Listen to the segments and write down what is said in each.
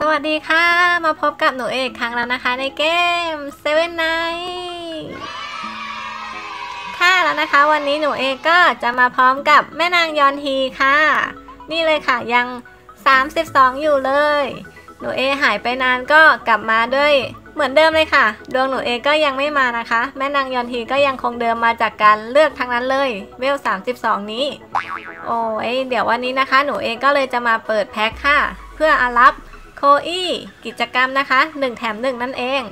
สวัสดีค่ะ มาพบกับหนูเอกครั้งแล้วนะคะ ในเกม Seven Night ค่ะแล้วนะคะ วันนี้หนูเอกก็จะมาพร้อมกับแม่นางยอนฮีค่ะ นี่เลยค่ะยัง 32 อยู่เลย หนูเอหายไปนานก็กลับมาด้วยเหมือนเดิมเลยค่ะ ดวงหนูเอก็ยังไม่มานะคะ แม่นางยอนฮีก็ยังคงเดิมมาจากการเลือกทั้งนั้นเลยเวล 32 นี้ โอ้ยเดี๋ยววันนี้นะคะ หนูเอก็เลยจะมาเปิดแพ็คค่ะ เพื่ออารับ โคอี้กิจกรรมนะคะ 1 แถม 1 นั่นเอง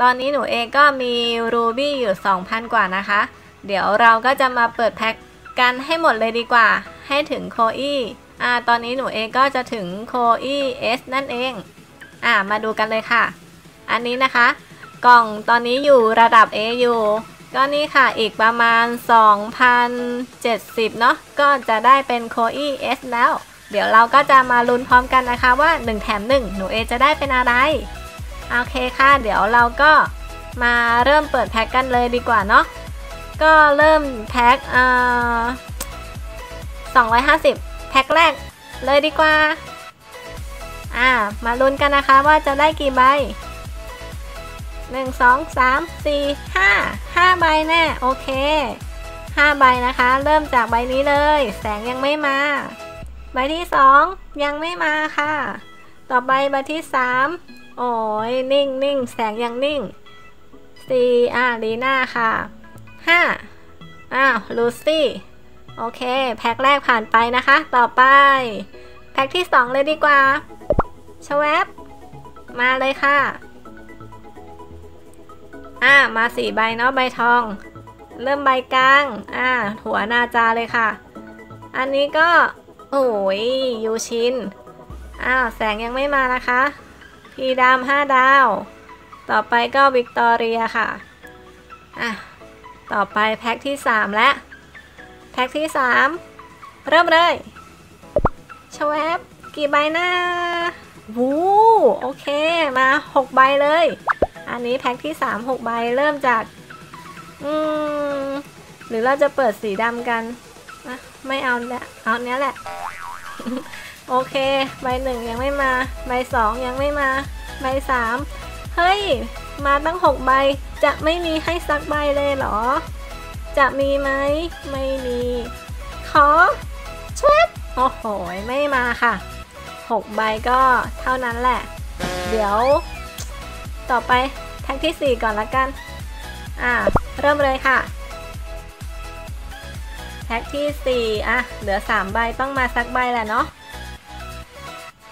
ตอนนี้หนูเองก็มีรูบี้อยู่ 2,000 กว่านะคะ เดี๋ยวเราก็จะมาเปิดแพ็คกันให้หมดเลยดีกว่า ให้ถึงโคอี้อ่าตอนนี้หนูเองก็จะถึงโคอี้เอสนั่นเองอ่ามาดูกันเลยค่ะ อันนี้นะคะ กล่องตอนนี้อยู่ระดับ A อยู่ก็นี่ค่ะ อีกประมาณ 2,070 เนาะก็จะได้เป็นโคอี้ S แล้ว เดี๋ยวเราก็จะมาลุ้นพร้อมกันนะคะว่า 1 แถม 1 หนูเอจะได้เป็นอะไร โอเคค่ะ เดี๋ยวเราก็มาเริ่มเปิดแพ็กกันเลยดีกว่าเนาะ ก็เริ่มแพ็กอ่า250 แพ็กแรกเลยดีกว่า อ่า มาลุ้นกันนะคะว่าจะได้กี่ใบหนึ่งสองสามสี่ห้าห้าใบแน่ โอเคห้าใบนะคะ เริ่มจากใบนี้เลย แสงยังไม่มา ใบที่สองยังไม่มาค่ะ ต่อไปใบที่สามโอ้ยนิ่งนิ่งแสงยังนิ่งสี่อ่าลีน่าค่ะห้าอ้าวลูซี่โอเค แพ็คแรกผ่านไปนะคะ ต่อไป แพ็คที่สองเลยดีกว่าชวบมาเลยค่ะ อ่า มาสี่ใบเนาะใบทอง เริ่มใบกลาง อ่า หัวนาจาเลยค่ะ อันนี้ก็ โอ้ยยูชิน อ้าว แสงยังไม่มานะคะ พีดำห้าดาว ต่อไปก็วิกตอเรียค่ะ อะ ต่อไปแพ็คที่สามและแพ็คที่สามเริ่มเลยชวบกี่ใบหน้าวูโอเค มาหกใบเลย อันนี้แพ็คที่ 3 6 ใบ เริ่มจาก อืม หรือเราจะเปิดสีดำกัน ไม่เอาแล้วเอาเนี้ยแหละ โอเค ใบหนึ่งยังไม่มา ใบสองยังไม่มา ใบสามเฮ้ย มาตั้ง6ใบ จะไม่มีให้สักใบเลยเหรอ จะมีไหม ไม่มี ขอชวบโอ้โห ไม่มาค่ะ6ใบก็เท่านั้นแหละ เดี๋ยว ต่อไปแพ็กที่4ก่อนละกัน อ่า เริ่มเลยค่ะ แพ็กที่ 4 อะ เหลือ 3 ใบต้องมาสักใบแหละเนาะ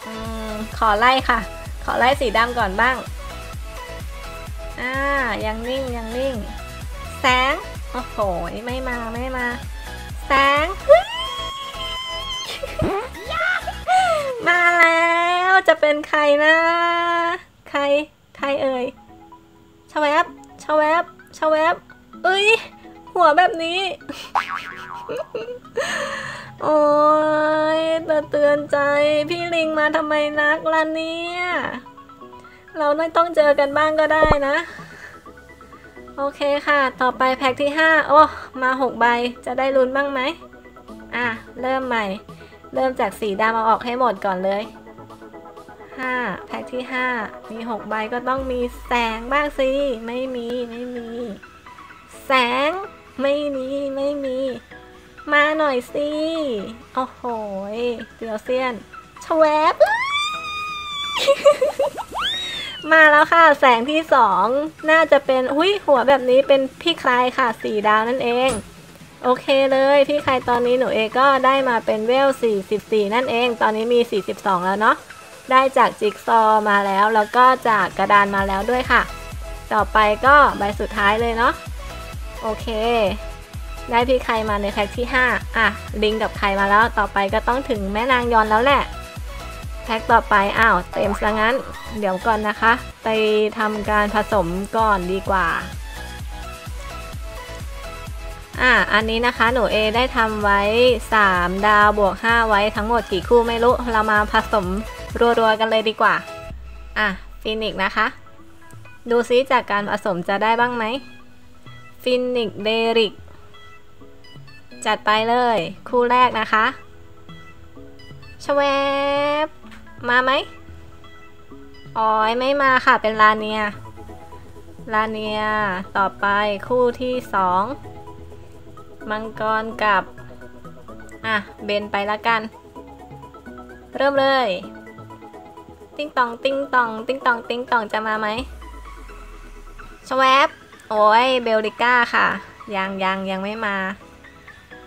อขอไล่ค่ะ ขอไล่สีดำก่อนบ้าง อ่า ยังนิ่ง ยังนิ่ง แสง โอ้โห ไม่มา ไม่มา แสง มาแล้วจะเป็นใครนะ ใคร ใครเอ่ยชวบชวบชวบเอ้ย หัวแบบนี้ โอ้ยตเตือนใจ พี่ลิงมาทำไมนักล่ะเนี่ย เราไม่ต้องเจอกันบ้างก็ได้นะ โอเคค่ะ ต่อไปแพ็คที่ 5 โอ้ มา 6 ใบ จะได้ลุ้นบ้างไหม อะ เริ่มใหม่ เริ่มจากสีดำเอาออกให้หมดก่อนเลย 5 แพ็คที่ 5 มี 6 ใบก็ต้องมีแสงบ้างสิ ไม่มี ไม่มี แสง ไม่มี ไม่มี มาหน่อยสิ โอ้โหเตียวเซียนชวบมาแล้วค่ะ แสงที่2น่าจะเป็นหุยหัวแบบนี้เป็นพี่ใครค่ะสีดาวนั่นเอง โอเคเลย พี่ใครตอนนี้หนูเองก็ได้มาเป็นเวล 44 นั่นเอง ตอนนี้มี 42 แล้วเนาะได้จากจิ๊กซอว์มาแล้วแล้วก็จากกระดานมาแล้วด้วยค่ะ ต่อไปก็ใบสุดท้ายเลยเนาะโอเค ได้พี่ใครมาในแพ็คที่ 5 อะ ลิงกับใครมาแล้ว ต่อไปก็ต้องถึงแม่นางยอนแล้วแหละ แพ็คต่อไป อ้าว เต็มซะงั้น เดี๋ยวก่อนนะคะ ไปทำการผสมก่อนดีกว่า อะ อันนี้นะคะ หนูเอได้ทำไว้ 3 ดาวบวก 5 ไว้ทั้งหมดกี่คู่ไม่รู้ เรามาผสมรัวๆกันเลยดีกว่า อะ ฟินิกนะคะ ดูซิจากการผสมจะได้บ้างไหมฟินิกเดริก จัดไปเลย คู่แรกนะคะชวบมาไหมอ๋อยไม่มาค่ะเป็นลาเนีย ลาเนีย ต่อไปคู่ที่สองมังกรกับ อะ เบนไปละกัน เริ่มเลย ติ้งตอง ติ้งตอง ติ้งตอง ติ้งตองจะมาไหมชวบโอ้ยเบลลิก้าค่ะ ยังยังยังไม่มา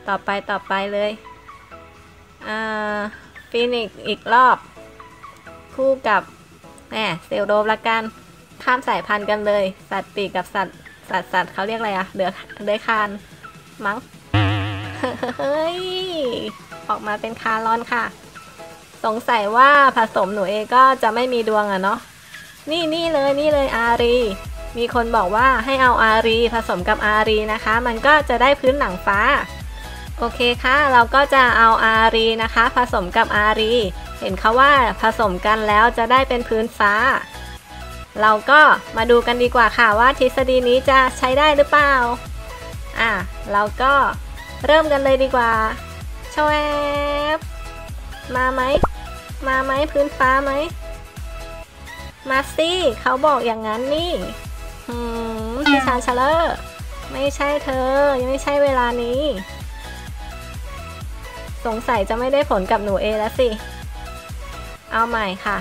ต่อไปต่อไปเลยอ่าฟินิกอีกรอบ คู่กับแหมเซลโดบละกัน ข้ามสายพันธุ์กันเลย สัตว์ปีกกับสัตว์สัตว์สัตว์เขาเรียกอะไรอะเดือเดือยคานมั้งเฮ้ย ออกมาเป็นคาร้อนค่ะ สงสัยว่าผสมหนูเอก็จะไม่มีดวงอะเนาะนี่นี่เลยนี่เลยอารี มีคนบอกว่าให้เอาอารีผสมกับอารีนะคะ มันก็จะได้พื้นหนังฟ้า โอเคค่ะ เราก็จะเอาอารีนะคะ ผสมกับอารี เห็นเขาว่าผสมกันแล้วจะได้เป็นพื้นฟ้า เราก็มาดูกันดีกว่าค่ะว่าทฤษฎีนี้จะใช้ได้หรือเปล่า อะ เราก็เริ่มกันเลยดีกว่าชวบมาไหม มาไหมพื้นฟ้าไหม มาสิเขาบอกอย่างนั้นนี่หืมพี่ชานชาเลอร์ ไม่ใช่เธอ ยังไม่ใช่เวลานี้ สงสัยจะไม่ได้ผลกับหนูเอแล้วสิ เอาใหม่ค่ะ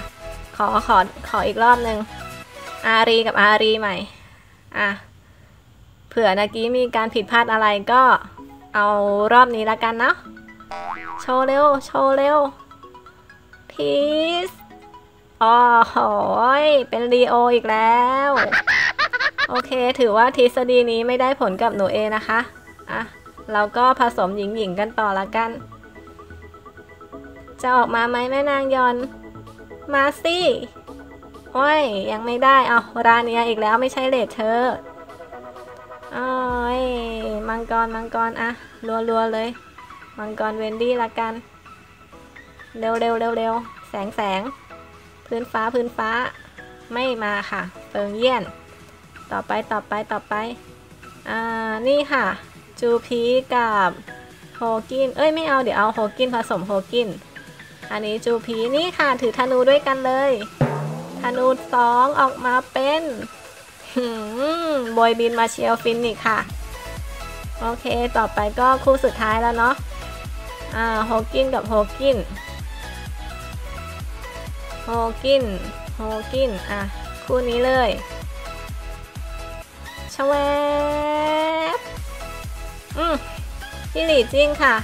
ขอขอขออีกรอบหนึ่งอารีกับอารีใหม่ อะ เผื่อเมื่อกี้มีการผิดพลาดอะไรก็เอารอบนี้ละกันเนาะ โชว์เร็ว โชว์เร็ว พีซอ๋อโหยเป็นรีโออีกแล้ว โอเค ถือว่าทฤษฎีนี้ไม่ได้ผลกับหนูเอนะคะ อะ เราก็ผสมหญิงๆกันต่อละกัน จะออกมาไหมแม่นางยอน มาสิโอ้ย ยังไม่ได้เอาราเนียอีกแล้วไม่ใช่เลดเธอโอ้ยมังกรมังกรอะรัวๆเลย มังกรเวนดี้ละกัน เร็วเร็วเร็วเร็วแสงแสงพื้นฟ้าพื้นฟ้าไม่มาค่ะเฟิงเยี่ยน ต่อไปต่อไปต่อไป อ่า นี่ค่ะ จูพีกับโฮกิน เอ้ย ไม่เอา เดี๋ยวเอาโฮกินผสมโฮกิน อันนี้จูพีนี่ค่ะถือธนูด้วยกันเลยธนูสองออกมาเป็นบอยบินมาเชียวฟินนี่ค่ะ โอเคต่อไปก็คู่สุดท้ายแล้วเนาะอ่าโฮกินกับโฮกินโฮกินโฮกินอะคู่นี้เลยชวบอืมพี่หลีจิ้งค่ะ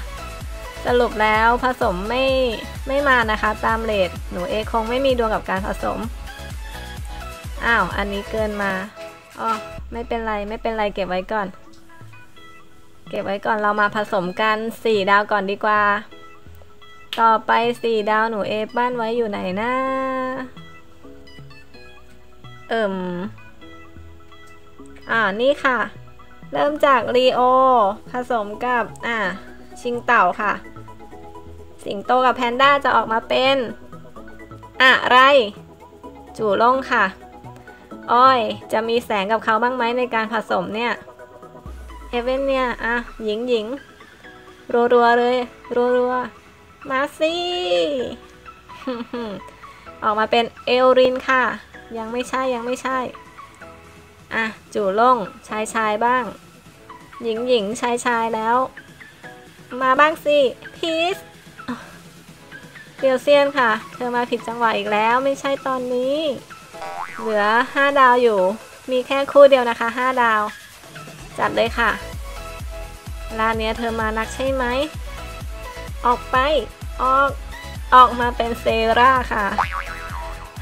สรุปแล้วผสมไม่ ไม่มานะคะตามเลทหนูเอคงไม่มีดวงกับการผสม อ้าว อันนี้เกินมาอ๋อไม่เป็นไรไม่เป็นไรเก็บไว้ก่อน เก็บไว้ก่อนเรามาผสมกัน 4 ดาวก่อนดีกว่า ต่อไป 4 ดาวหนูเอบ้านไว้อยู่ไหนนะเอิ่มอ่านี่ค่ะ เริ่มจากรีโอผสมกับอ่าชิงเต่าค่ะ สิงโตกับแพนด้าจะออกมาเป็น อะไร จู่ลงค่ะ อ้อย จะมีแสงกับเขาบ้างไหมในการผสมเนี่ยเอเวนเนี่ย อะ หญิงหญิงรัวๆเลย รัวๆ มาสิออกมาเป็นเอลรินค่ะ ยังไม่ใช่ยังไม่ใช่ อะ จู่ล่งชายชายบ้าง หญิงหญิงชายชายแล้ว มาบ้างสิพีซ เดียวเซียนค่ะ เธอมาผิดจังหวะอีกแล้วไม่ใช่ตอนนี้ เหลือ 5 ดาวอยู่ มีแค่คู่เดียวนะคะ 5 ดาว จัดเลยค่ะร้านเนี้ยเธอมานักใช่ไหม ออกไป ออก ออกมาเป็นเซราค่ะ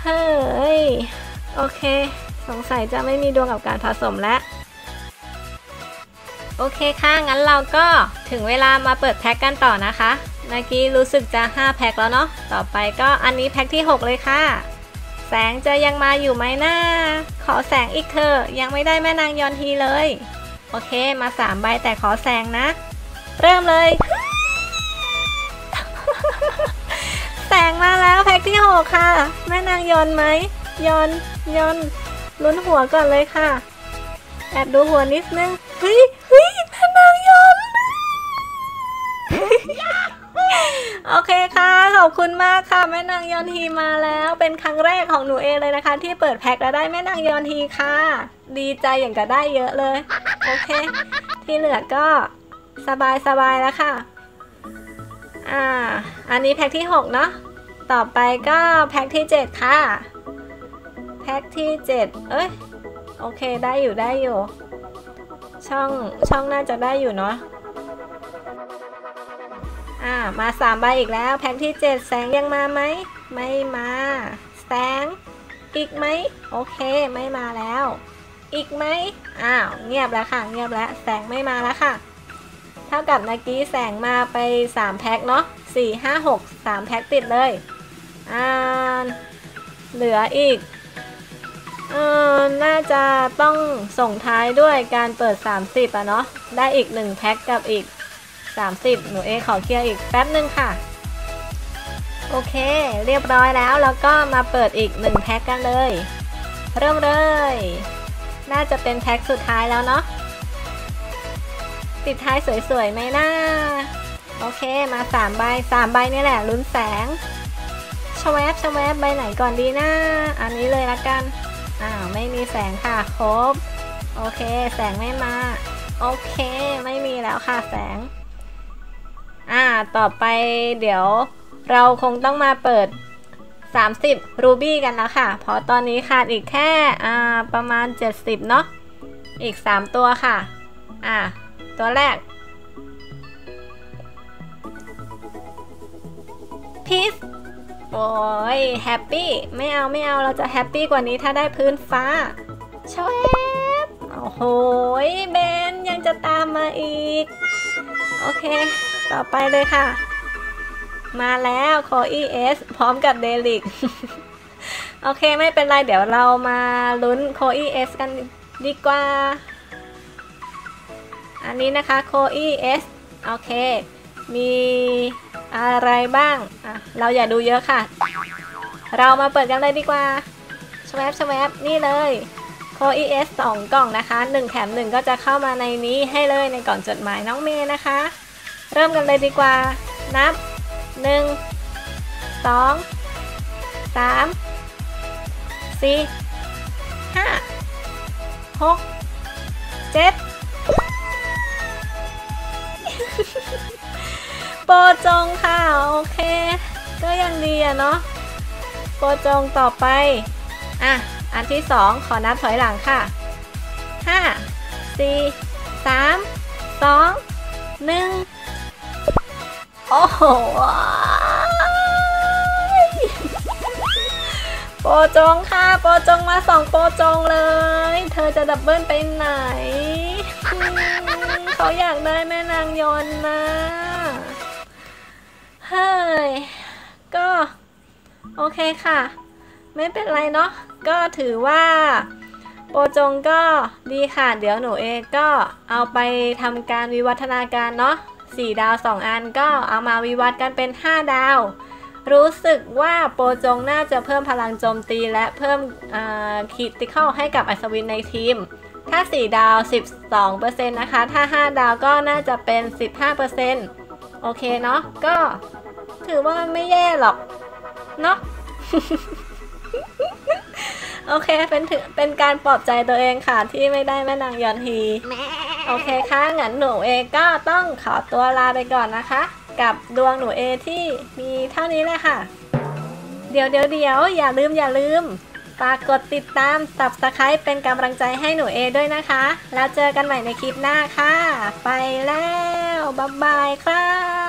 เฮ้ย โอเค สงสัยจะไม่มีดวงกับการผสมแล้วโอเคค่ะ งั้นเราก็ถึงเวลามาเปิดแพ็กกันต่อนะคะ เมื่อกี้รู้สึกจะ 5 แพ็กแล้วเนาะ ต่อไปก็อันนี้แพ็กที่ 6 เลยค่ะ แสงจะยังมาอยู่ไหมนะขอแสงอีกเถอะ ยังไม่ได้แม่นางยอนทีเลย โอเค มา 3 ใบแต่ขอแสงนะ เริ่มเลย แสงมาแล้วแพ็กที่ 6 ค่ะ แม่นางยอนไหม ยอน ยอนลุ้นหัวก่อนเลยค่ะ แอบดูหัวนิดนึง เฮ้ยเฮ้ย โอเคค่ะ ขอบคุณมากค่ะ แม่นางยอนทีมาแล้ว เป็นครั้งแรกของหนูเองเลยนะคะ ที่เปิดแพ็คแล้วได้แม่นางยอนทีค่ะ ดีใจอย่างกับได้เยอะเลย โอเค ที่เหลือก็สบายสบายแล้วค่ะ อ่า อันนี้แพ็คที่ 6 เนาะ ต่อไปก็แพ็คที่ 7 ค่ะ แพ็คที่ 7 เอ้ย โอเคได้อยู่ได้อยู่ ช่องช่องน่าจะได้อยู่เนาะ อ่ามาสามใบอีกแล้ว แพ็คที่7แสงยังมาไหม ไม่มา แสง อีกไหม โอเคไม่มาแล้ว อีกไหมอ้าวเงียบแล้วค่ะ เงียบแล้ว แสงไม่มาแล้วค่ะ เท่ากับเมื่อกี้แสงมาไป 3 แพ็คเนาะ4 5 6 3 แพ็คติดเลยอ่าเหลืออีกเออน่าจะต้องส่งท้ายด้วยการเปิด 30อะเนาะ ได้อีก 1 แพ็คกับอีก 30 หนูเอขอเคลียร์อีกแป๊บนึงค่ะ โอเค เรียบร้อยแล้ว แล้วก็มาเปิดอีก 1 แพ็คกันเลย เริ่มเลย น่าจะเป็นแพ็คสุดท้ายแล้วเนาะปิดท้ายสวยๆไหมนะโอเคมา3ใบ3ใบนี่แหละลุ้นแสงชวบชวบใบไหนก่อนดีนะ อันนี้เลยละกัน อ้าวไม่มีแสงค่ะครบ โอเค แสงไม่มา โอเค ไม่มีแล้วค่ะแสง อ่า ต่อไปเดี๋ยวเราคงต้องมาเปิด 30 รูบี้กันแล้วค่ะ เพราะตอนนี้ขาดอีกแค่อ่าประมาณ 70 เนาะ อีก 3 ตัวค่ะ อ่า ตัวแรก พีซโอ้ยแฮปปี้ ไม่เอาไม่เอาเราจะแฮปปี้กว่านี้ถ้าได้พื้นฟ้าชวบโอ้โหเบนยังจะตามมาอีก โอเค ต่อไปเลยค่ะ มาแล้วคอีเอสพร้อมกับเดลิก โอเคไม่เป็นไร เดี๋ยวเรามาลุ้นโคอีเอสกันดีกว่า อันนี้นะคะโคอีเอสโอเค มีอะไรบ้างอะเราอย่าดูเยอะค่ะ เรามาเปิดกันเลยดีกว่าชวบชวบนี่เลยโค ES 2กล่องนะคะ 1 แถม 1 ก็จะเข้ามาในนี้ให้เลยในกล่องจดหมายน้องเมย์นะคะ เริ่มกันเลยดีกว่า นับ 1 2 3 4 5 6 7 โปรจงค่ะ โอเค ก็ยังดีอะเนาะ โปรจงต่อไป อะ อันที่สองขอนับถอยหลังค่ะห้าสี่สามสองหนึ่ง โอ้โหโปรจงค่ะ โปรจงมาสองโปรจงเลย เธอจะดับเบิลไปไหน เขาอยากได้แม่นางยนนะ เฮ้ย ก็ โอเคค่ะ ไม่เป็นไรเนาะ ก็ถือว่า โปรจงก็ดีค่ะ เดี๋ยวหนูเองก็เอาไปทำการวิวัฒนาการเนาะ 4 ดาว 2 อันก็เอามาวิวัฒกันเป็น 5 ดาว รู้สึกว่าโปรจงน่าจะเพิ่มพลังโจมตีและเพิ่มคิติคอลให้กับอัศวินในทีม ถ้า 4 ดาว 12%นะคะ ถ้า 5 ดาวก็น่าจะเป็น 15%โอเคเนาะก็ถือว่าไม่แย่หรอก เนาะโอเค เป็นถือเป็นการปลอบใจตัวเองค่ะที่ไม่ได้แม่นางยอนฮี โอเคค่ะงั้นหนูเอก็ต้องขอตัวลาไปก่อนนะคะ กับดวงหนูเอที่มีเท่านี้แหละค่ะ เดี๋ยวเดี๋ยวเดี๋ยวอย่าลืมอย่าลืมฝากกดติดตาม subscribe เป็นกำลังใจให้หนูเอด้วยนะคะ แล้วเจอกันใหม่ในคลิปหน้าค่ะ ไปแล้ว บ๊ายบายค่ะ